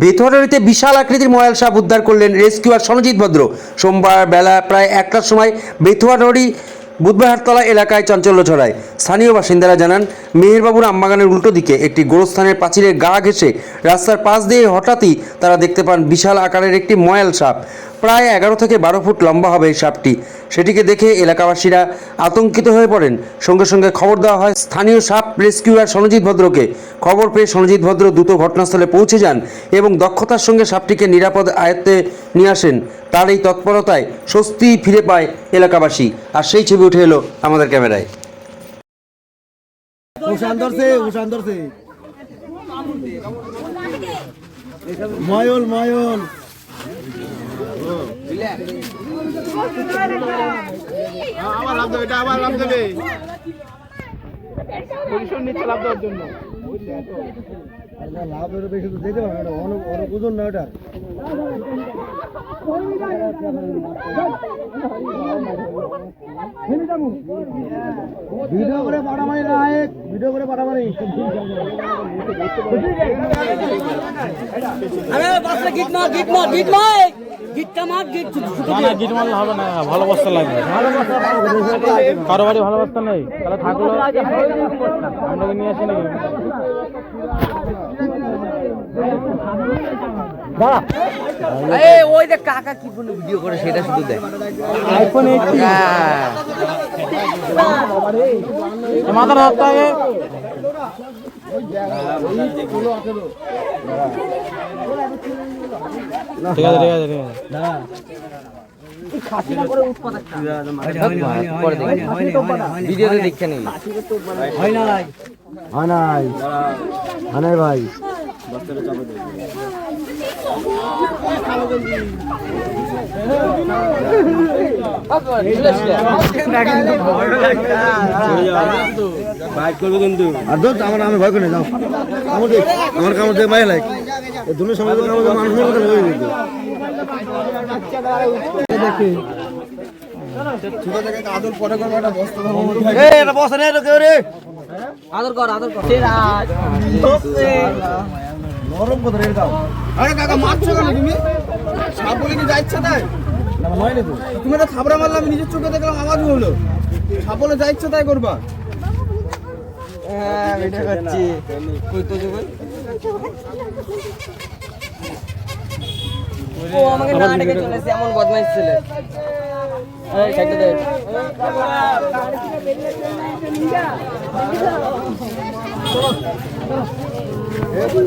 বেথরারিতে বিশাল আকৃতির ময়াল সাপ উদ্ধার করলেন রেস্কিউয়ার সনজিৎ ভদ্র। সোমবার বেলা প্রায় একটার সময় বেথুয়ারি বুধবাহারতলা এলাকায় চাঞ্চল্য ছড়ায়। স্থানীয় বাসিন্দারা জানান, মেহেরবাবুর আমবাগানের উল্টো দিকে একটি গোরস্থানের পাঁচিলের গা ঘেঁষে রাস্তার পাশ দিয়ে হঠাৎই তারা দেখতে পান বিশাল আকারের একটি ময়াল সাপ। প্রায় এগারো থেকে বারো ফুট লম্বা হবে এই সাপটি। সেটিকে দেখে এলাকাবাসীরা আতঙ্কিত হয়ে পড়েন। সঙ্গে সঙ্গে খবর দেওয়া হয়, স্থানীয় সাপ রেস্কিউয়ার সনজিৎ ভদ্রকে। খবর পেয়ে সনজিৎ ভদ্র দ্রুত ঘটনাস্থলে পৌঁছে যান এবং দক্ষতার সঙ্গে সাপটিকে নিরাপদ আয়ত্তে নিয়ে আসেন। তার এই তৎপরতায় স্বস্তি ফিরে পায় এলাকাবাসী। আর সেই ছবি উঠে এলো আমাদের ক্যামেরায়। ময়ল ময়ল। আবার লাভ দেবে এটা আবার লাভ দেবে। পজিশন নিচ্ছে লাভ দেওয়ার জন্য। লাভ বেশি তো দিতে পারবে অনেক অনেক ওজন না ওটা ভিডিও করে পাঠামারি না এক ভিডিও করে পাঠামারি আরে বাসটা গিট মার গিট মার গিট মার। গিটটা মার গিট না না গিট। মারলে হবে না ভালো বস্তা লাগবে কারও বাড়ি ভালো বস্তা নেই তাহলে থাকল আমরা নিয়ে আসি নাকি? ওই দেখ কাকা কি ফোনে ভিডিও করে সেটা শুধু দেখ। আইফোন মাথার ঠিক আছে ঠিক আছে ঠিক আছে। ভিডিওতে দেখছে নেই। হয় নাই। হয় নাই ভাই। আমার আমি ভয় করে যাও। দে আমার কামড় দে মাই লাগ। মানুষের হয়ে এটা কেউ রে। আদর কর আদর কর। নরম কত রে দাও। আরে কাকা মারছো কেন তুমি? সাপ বলে কি যাচ্ছে তাই? না নয় না তো। তুমি তো থাবড়া মারলাম নিজের চোখে দেখলাম আওয়াজ হলো। সাপ বলে যা ইচ্ছে তাই করবা। হ্যাঁ ভিডিও করছি। কই তো যে ও আমাকে না ডেকে চলেছে এমন বদমাইশ ছেলে। এই সাইডে দে চল। চল।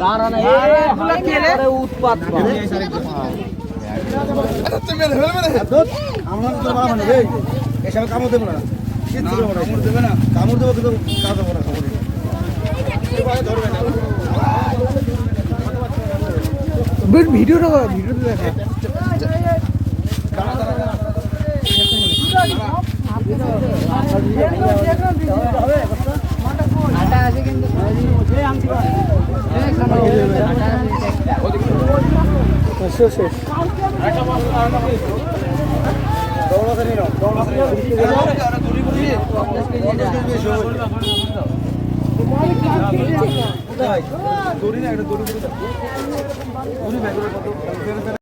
না মানে এসব কামড় দেবো না না কামড় দেবে না কামড় দেবো কিন্তু কাজ দেবো না কামড় ভিডিওটা ভিডিওটা দেখা দড়ি না একটা দড়ি দড়ি